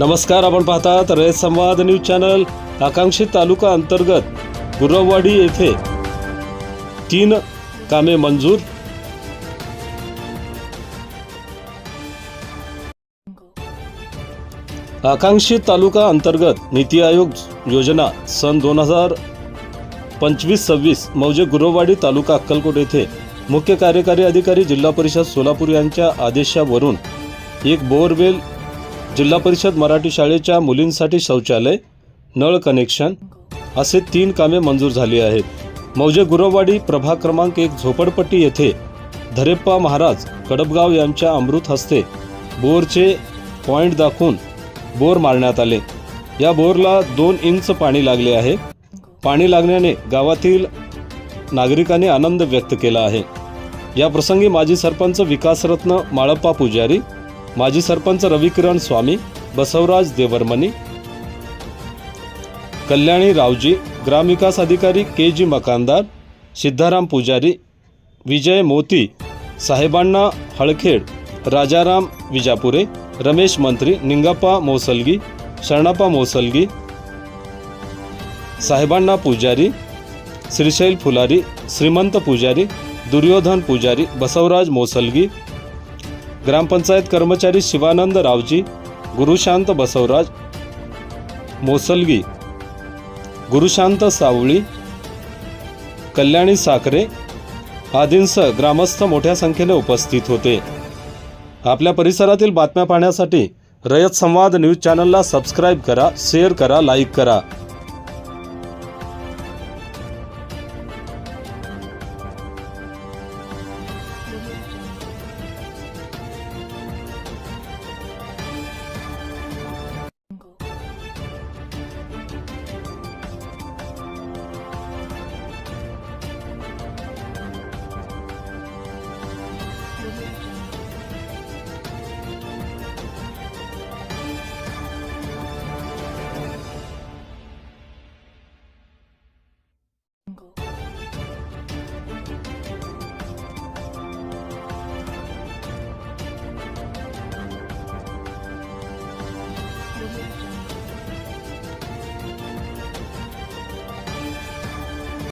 नमस्कार आपण पाहतात रयत संवाद न्यूज चॅनल आकांक्षित तालुका अंतर्गत गुरववाडी येथे तीन कामे मंजूर आकांक्षित तालुका अंतर्गत नीती आयोग योजना सन दोन हजार पंचवीस सव्वीस मौजे गुरुवाडी तालुका अक्कलकोट येथे मुख्य कार्यकारी अधिकारी जिल्हा परिषद सोलापूर यांच्या आदेशावरून एक बोअरवेल जिल्हा परिषद मराठी शाळेच्या मुलींसाठी शौचालय नळ कनेक्शन असे तीन कामे मंजूर झाली आहेत. मौजे गुरववाडी प्रभाग क्रमांक एक झोपडपट्टी येथे धरेप्पा महाराज कडबगाव यांच्या अमृत हस्ते बोरचे पॉइंट दाखवून बोर मारण्यात आले. या बोरला दोन इंच पाणी लागले आहे. पाणी लागण्याने गावातील नागरिकांनी आनंद व्यक्त केला आहे. या प्रसंगी माजी सरपंच विकासरत्न माळप्पा पुजारी माजी सरपंच रविकिरण स्वामी बसवराज देवरमणी कल्याणी रावजी ग्रामविकास अधिकारी के जी मकानदार सिद्धाराम पुजारी विजय मोती साहेबांना हळखेड राजाराम विजापुरे रमेश मंत्री निंगाप्पा मोसलगी शरणाप्पा मोसलगी साहेबांना पुजारी श्रीशैल फुलारी श्रीमंत पुजारी दुर्योधन पुजारी बसवराज मोसलगी ग्रामपंचायत कर्मचारी शिवानंद रावजी गुरुशांत बसवराज मोसलगी गुरुशांत सावळी कल्याणी साखरे आदींसह ग्रामस्थ मोठ्या संख्येने उपस्थित होते आपल्या परिसरातील बातम्या पाहण्यासाठी रयत संवाद न्यूज चॅनलला सबस्क्राईब करा शेअर करा लाईक करा.